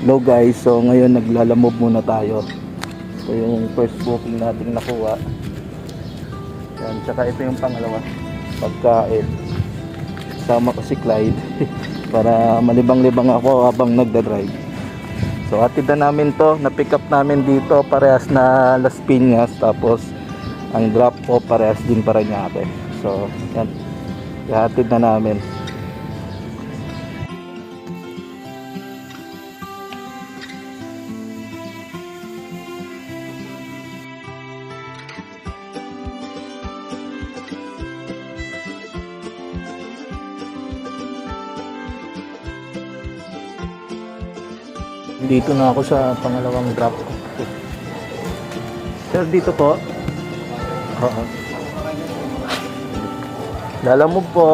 Hello guys, so ngayon naglalamove muna tayo. Ito yung first booking nating nakuha. Yan, tsaka ito yung pangalawa. Pagkain. Sama ko si Clyde para malibang-libang ako habang nagda-drive. So hatid na namin to, na-pick up namin dito parehas na Las Piñas tapos ang drop off parehas din para Paranaque. So yan, ihatid na namin. Dito na ako sa pangalawang drop off. Sir, dito po. Oo. Lalamove po.